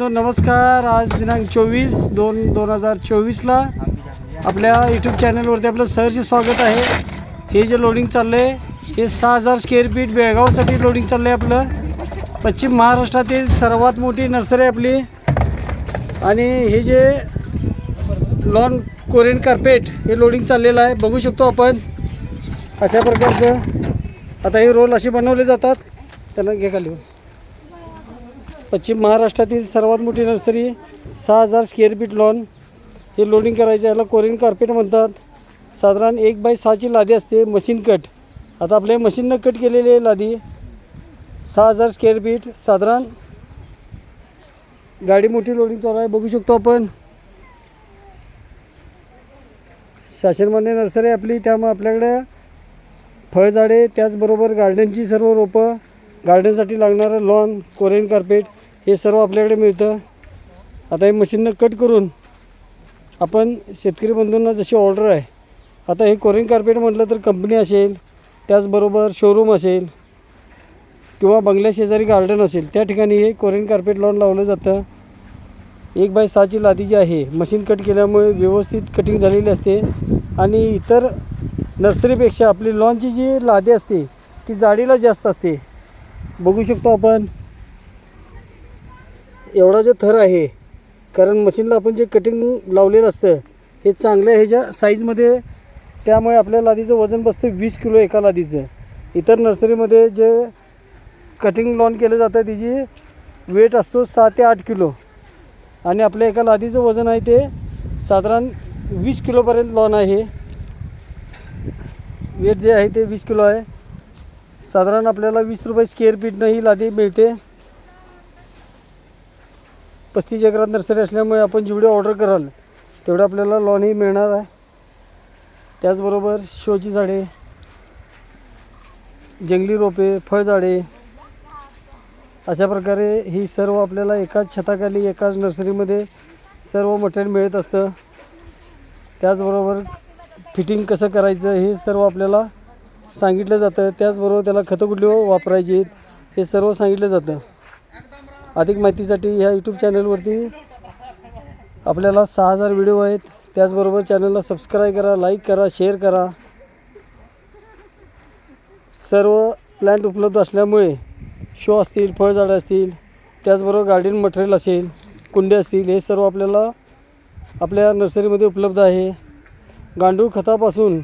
नमस्कार. आज दिनांक चोवीस दोन दोन हजार चोवीसला आपल्या यूट्यूब चॅनलवरती आपलं सहर्ष स्वागत आहे. हे जे लोडिंग चाललं आहे हे सहा हजार स्क्वेअर फीट बेळगावसाठी लोडिंग चाललं आहे आपलं. पश्चिम महाराष्ट्रातील सर्वात मोठी नर्सरी आहे आपली. आणि हे जे लॉन कोरियन कार्पेट हे लोडिंग चाललेलं आहे. बघू शकतो आपण अशा प्रकारचं. आता हे रोल असे बनवले जातात. त्यांना घे खाली. पश्चिम महाराष्ट्रातील सर्वात मोठी नर्सरी सहा हजार स्क्वेअर फीट लॉन हे लोडिंग करायचं याला कोरियन कार्पेट म्हणतात. साधारण एक बाय सहाची लादी असते. मशीन कट आता आपल्या मशीननं कट केलेली आहे लादी सहा हजार स्क्वेअर फीट साधारण गाडी मोठी लोडिंग चालू आहे. बघू शकतो आपण. शासनमान्य नर्सरी आपली. त्यामुळे आपल्याकडे फळझाडे त्याचबरोबर गार्डनची सर्व रोपं गार्डनसाठी लागणारं लॉन कोरियन कार्पेट हे सर्व आपल्याकडे मिळतं. आता हे मशीननं कट करून आपण शेतकरी बंधूंना जशी ऑर्डर आहे आता हे कोरियन कार्पेट म्हटलं तर कंपनी असेल त्याचबरोबर शोरूम असेल किंवा बंगल्या शेजारी गार्डन असेल त्या ठिकाणी हे कोरिन कार्पेट लॉन लावलं जातं. एक बाय सहाची लादी जी आहे मशीन कट केल्यामुळे व्यवस्थित कटिंग झालेली असते आणि इतर नर्सरीपेक्षा आपली लॉनची जी लादी असते ती जाडीला जास्त असते. बघू शकतो आपण. एवढा जो थर आहे कारण मशीनला आपण जे कटिंग लावलेलं असतं हे चांगल्या ह्याच्या साईजमध्ये त्यामुळे आपल्या लादीचं वजन बसतं वीस किलो एका लादीचं. इतर नर्सरीमध्ये जे कटिंग लॉन केलं जातं त्याची वेट असतो सहा ते आठ किलो. आणि आपल्या एका लादीचं वजन आहे ते साधारण वीस किलोपर्यंत लॉन आहे. वेट जे आहे ते वीस किलो आहे. साधारण आपल्याला वीस रुपये स्क्वेअर फीटनं ही लादी मिळते. पस्तीस एकरात नर्सरी असल्यामुळे आपण जेवढी ऑर्डर कराल तेवढं आपल्याला लॉनही मिळणार आहे. त्याचबरोबर शोची झाडे जंगली रोपे फळझाडे अशा प्रकारे ही सर्व आपल्याला एकाच छताखाली एकाच नर्सरीमध्ये सर्व मटेरियल मिळत असतं. त्याचबरोबर फिटिंग कसं करायचं हे सर्व आपल्याला सांगितलं जातं. त्याचबरोबर त्याला खतं कुठली वापरायची हे सर्व सांगितलं जातं. अधिक माहितीसाठी ह्या यूट्यूब चॅनलवरती आपल्याला सहा हजार व्हिडिओ आहेत. त्याचबरोबर चॅनलला सबस्क्राईब करा लाईक करा शेअर करा. सर्व प्लॅन्ट उपलब्ध असल्यामुळे शो असतील फळझाडं असतील त्याचबरोबर गार्डन मटेरियल असेल कुंडे असतील हे सर्व आपल्याला आपल्या नर्सरीमध्ये उपलब्ध आहे. गांडूळ खतापासून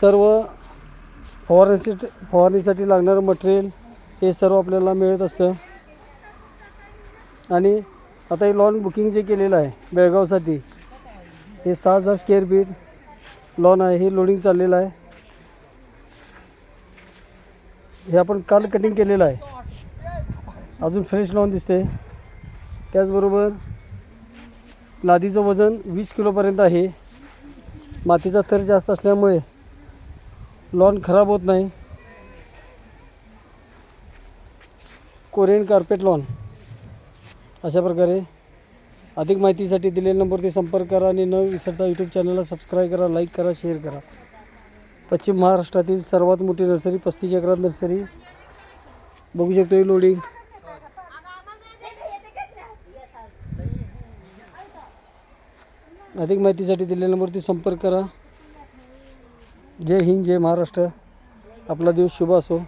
सर्व फवारणीसाठी फवारणीसाठी लागणारं मटेरियल हे सर्व आपल्याला मिळत असतं. आणि आता हे लॉन बुकिंग जे केलेलं आहे बेळगावसाठी हे सहा हजार स्क्वेअर फीट लॉन आहे हे लोडिंग चाललेलं आहे. हे आपण काल कटिंग केलेलं आहे. अजून फ्रेश लॉन दिसते. त्याचबरोबर लादीचं वजन वीस किलोपर्यंत आहे. मातीचा थर जास्त असल्यामुळे लॉन खराब होत नाही. Korean carpet lawn. अशा प्रकारे अधिक माहितीसाठी दिलेल्या नंबरवरती संपर्क करा आणि न विसरता यूट्यूब चॅनलला सबस्क्राईब करा लाईक करा शेअर करा. पश्चिम महाराष्ट्रातील सर्वात मोठी नर्सरी पस्तीस एकरात नर्सरी. बघू शकतो ही लोडिंग अधिक माहितीसाठी दिलेल्या नंबरवरती संपर्क करा. जय हिंद जय महाराष्ट्र. आपला दिवस शुभ असो.